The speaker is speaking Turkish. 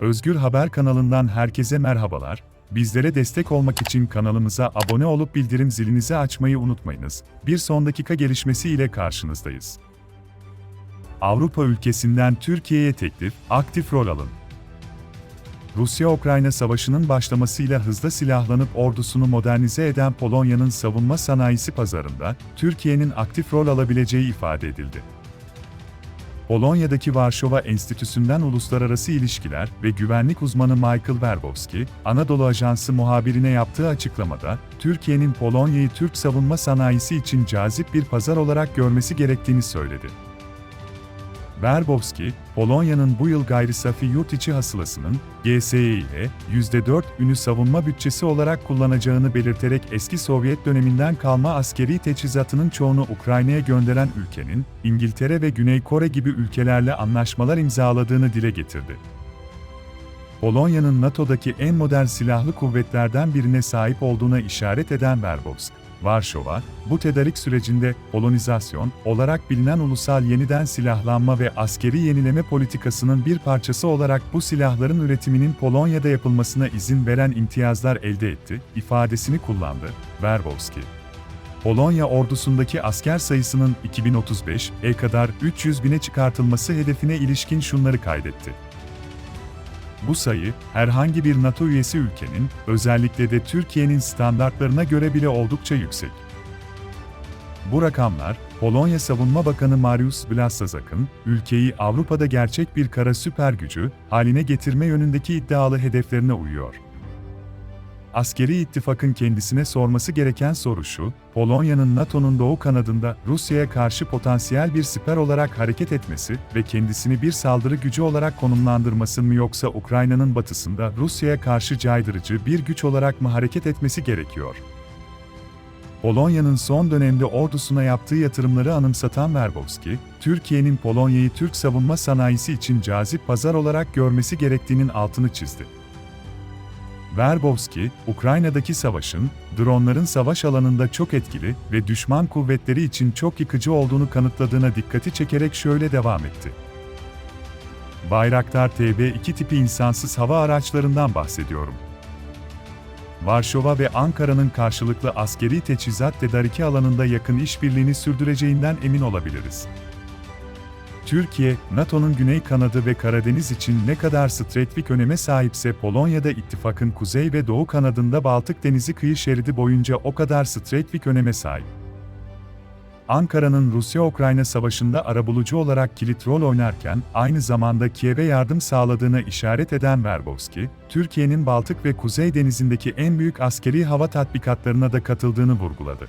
Özgür Haber kanalından herkese merhabalar. Bizlere destek olmak için kanalımıza abone olup bildirim zilinizi açmayı unutmayınız. Bir son dakika gelişmesi ile karşınızdayız. Avrupa ülkesinden Türkiye'ye teklif, aktif rol alın. Rusya-Ukrayna savaşının başlamasıyla hızla silahlanıp ordusunu modernize eden Polonya'nın savunma sanayisi pazarında Türkiye'nin aktif rol alabileceği ifade edildi. Polonya'daki Varşova Enstitüsü'nden uluslararası ilişkiler ve güvenlik uzmanı Michael Werbowski, Anadolu Ajansı muhabirine yaptığı açıklamada, Türkiye'nin Polonya'yı Türk savunma sanayisi için cazip bir pazar olarak görmesi gerektiğini söyledi. Werbowski, Polonya'nın bu yıl gayri safi yurt içi hasılasının GSE ile %4 ünü savunma bütçesi olarak kullanacağını belirterek eski Sovyet döneminden kalma askeri teçhizatının çoğunu Ukrayna'ya gönderen ülkenin, İngiltere ve Güney Kore gibi ülkelerle anlaşmalar imzaladığını dile getirdi. Polonya'nın NATO'daki en modern silahlı kuvvetlerden birine sahip olduğuna işaret eden Werbowski, Varşova, bu tedarik sürecinde polonizasyon olarak bilinen ulusal yeniden silahlanma ve askeri yenileme politikasının bir parçası olarak bu silahların üretiminin Polonya'da yapılmasına izin veren imtiyazlar elde etti, ifadesini kullandı, Werbowski. Polonya ordusundaki asker sayısının 2035'e kadar 300 bine çıkartılması hedefine ilişkin şunları kaydetti. Bu sayı, herhangi bir NATO üyesi ülkenin, özellikle de Türkiye'nin standartlarına göre bile oldukça yüksek. Bu rakamlar, Polonya Savunma Bakanı Mariusz Blaszczak'ın, ülkeyi Avrupa'da gerçek bir kara süper gücü haline getirme yönündeki iddialı hedeflerine uyuyor. Askeri ittifakın kendisine sorması gereken soru şu, Polonya'nın NATO'nun doğu kanadında Rusya'ya karşı potansiyel bir siper olarak hareket etmesi ve kendisini bir saldırı gücü olarak konumlandırması mı yoksa Ukrayna'nın batısında Rusya'ya karşı caydırıcı bir güç olarak mı hareket etmesi gerekiyor? Polonya'nın son dönemde ordusuna yaptığı yatırımları anımsatan Werbowski, Türkiye'nin Polonya'yı Türk savunma sanayisi için cazip pazar olarak görmesi gerektiğinin altını çizdi. Verbowski, Ukrayna'daki savaşın, dronların savaş alanında çok etkili ve düşman kuvvetleri için çok yıkıcı olduğunu kanıtladığına dikkati çekerek şöyle devam etti. Bayraktar TB2 tipi insansız hava araçlarından bahsediyorum. Varşova ve Ankara'nın karşılıklı askeri teçhizat tedariki alanında yakın işbirliğini sürdüreceğinden emin olabiliriz. Türkiye, NATO'nun Güney Kanadı ve Karadeniz için ne kadar stratejik öneme sahipse Polonya'da ittifakın kuzey ve doğu kanadında Baltık Denizi kıyı şeridi boyunca o kadar stratejik öneme sahip. Ankara'nın Rusya-Ukrayna savaşında arabulucu olarak kilit rol oynarken, aynı zamanda Kiev'e yardım sağladığına işaret eden Werbowski, Türkiye'nin Baltık ve Kuzey Denizi'ndeki en büyük askeri hava tatbikatlarına da katıldığını vurguladı.